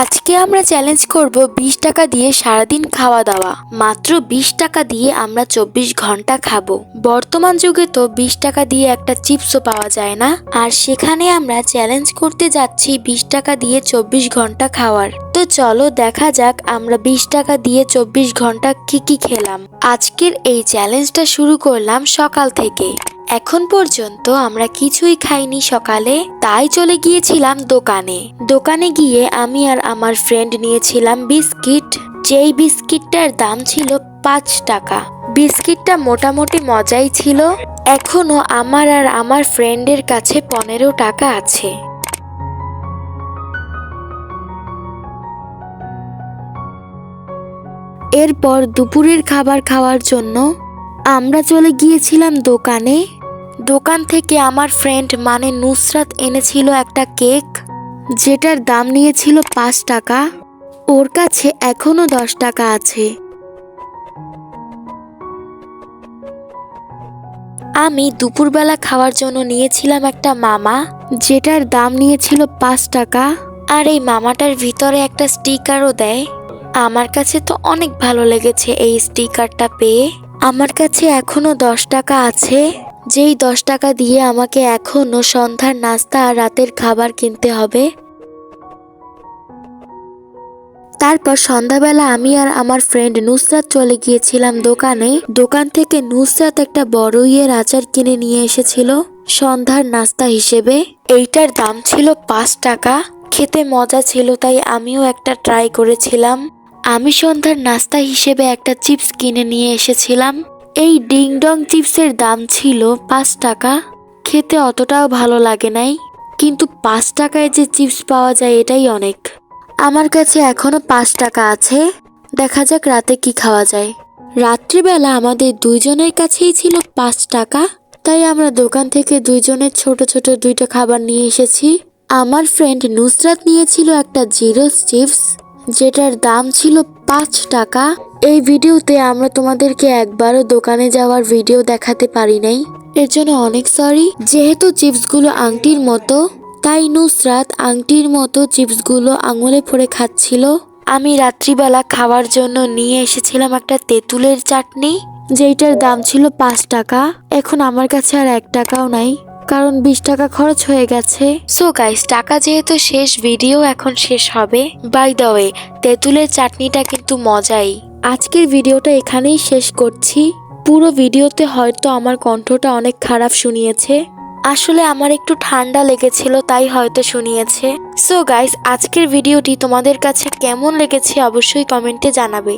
আজকে আমরা চ্যালেঞ্জ করব বিশ টাকা দিয়ে সারাদিন খাওয়া দাওয়া। মাত্র বিশ টাকা দিয়ে আমরা চব্বিশ ঘণ্টা খাব। বর্তমান যুগে তো বিশ টাকা দিয়ে একটা চিপসও পাওয়া যায় না। আর সেখানে আমরা চ্যালেঞ্জ করতে যাচ্ছি বিশ টাকা দিয়ে চব্বিশ ঘণ্টা খাওয়ার। তো চলো দেখা যাক আমরা বিশ টাকা দিয়ে চব্বিশ ঘণ্টা কি কি খেলাম। আজকের এই চ্যালেঞ্জটা শুরু করলাম সকাল থেকে। এখন পর্যন্ত আমরা কিছুই খাইনি সকালে, তাই চলে গিয়েছিলাম দোকানে। দোকানে গিয়ে আমি আর আমার ফ্রেন্ড নিয়েছিলাম বিস্কিট, যেই বিস্কিটটার দাম ছিল পাঁচ টাকা। বিস্কিটটা মোটামুটি মজাই ছিল, এখনও আমার আর আমার ফ্রেন্ডের কাছে পনেরো টাকা আছে। এরপর দুপুরের খাবার খাওয়ার জন্য আমরা চলে গিয়েছিলাম দোকানে দোকান থেকে আমার ফ্রেন্ড মানে নুসরাত এনেছিল একটা কেক, যেটার দাম নিয়েছিল পাঁচ টাকা। ওর কাছে এখনও দশ টাকা আছে। আমি দুপুরবেলা খাওয়ার জন্য নিয়েছিলাম একটা মামা, যেটার দাম নিয়েছিল পাঁচ টাকা। আর এই মামাটার ভিতরে একটা স্টিকারও দেয়। আমার কাছে তো অনেক ভালো লেগেছে এই স্টিকারটা পেয়ে। আমার কাছে এখনও দশ টাকা আছে। যেই দশ টাকা দিয়ে আমাকে এখনও সন্ধ্যার নাস্তা আর রাতের খাবার কিনতে হবে? তারপর সন্ধ্যাবেলা আমি আর আমার ফ্রেন্ড নুসরাত চলে গিয়েছিলাম দোকানে। দোকান থেকে নুসরাত একটা বড় ইয়ের আচার কিনে নিয়ে এসেছিল সন্ধ্যার নাস্তা হিসেবে। এইটার দাম ছিল পাঁচ টাকা। খেতে মজা ছিল, তাই আমিও একটা ট্রাই করেছিলাম। আমি সন্ধ্যার নাস্তা হিসেবে একটা চিপস কিনে নিয়ে এসেছিলাম। এই ডিং ডং চিপসের দাম ছিল পাঁচ টাকা। খেতে অতটাও ভালো লাগে নাই, কিন্তু পাঁচ টাকায় যে চিপস পাওয়া যায় এটাই অনেক। আমার কাছে এখনও পাঁচ টাকা আছে, দেখা যাক রাতে কি খাওয়া যায়। রাত্রিবেলা আমাদের দুইজনের কাছেই ছিল পাঁচ টাকা, তাই আমরা দোকান থেকে দুইজনের ছোট ছোট দুইটা খাবার নিয়ে এসেছি। আমার ফ্রেন্ড নুসরাত নিয়েছিল একটা জিরো চিপস, যেটার দাম ছিল পাঁচ টাকা। এই ভিডিওতে আমরা তোমাদেরকে একবারও দোকানে যাওয়ার ভিডিও দেখাতে পারি নাই। এর জন্য অনেক সরি যেহেতু চিপসগুলো আংটির মতো, তাই নুসরাত আংটির মতো চিপসগুলো আঙুলে পড়ে খাচ্ছিল। আমি রাত্রিবেলা খাওয়ার জন্য নিয়ে এসেছিলাম একটা তেঁতুলের চাটনি, যেইটার দাম ছিল পাঁচ টাকা। এখন আমার কাছে আর এক টাকাও নাই। কারণ বিশ টাকা খরচ হয়ে গেছে। সো গাইস টাকা যেহেতু শেষ ভিডিও এখন শেষ হবে। বাই দ্য ওয়ে তেঁতুলের চাটনিটা কিন্তু মজাই। আজকের ভিডিওটা এখানেই শেষ করছি। পুরো ভিডিওতে হয়তো আমার কণ্ঠটা অনেক খারাপ শুনিয়েছে। আসলে আমার একটু ঠান্ডা লেগেছিল, তাই হয়তো শুনিয়েছে। সো গাইস আজকের ভিডিওটি তোমাদের কাছে কেমন লেগেছে অবশ্যই কমেন্টে জানাবে।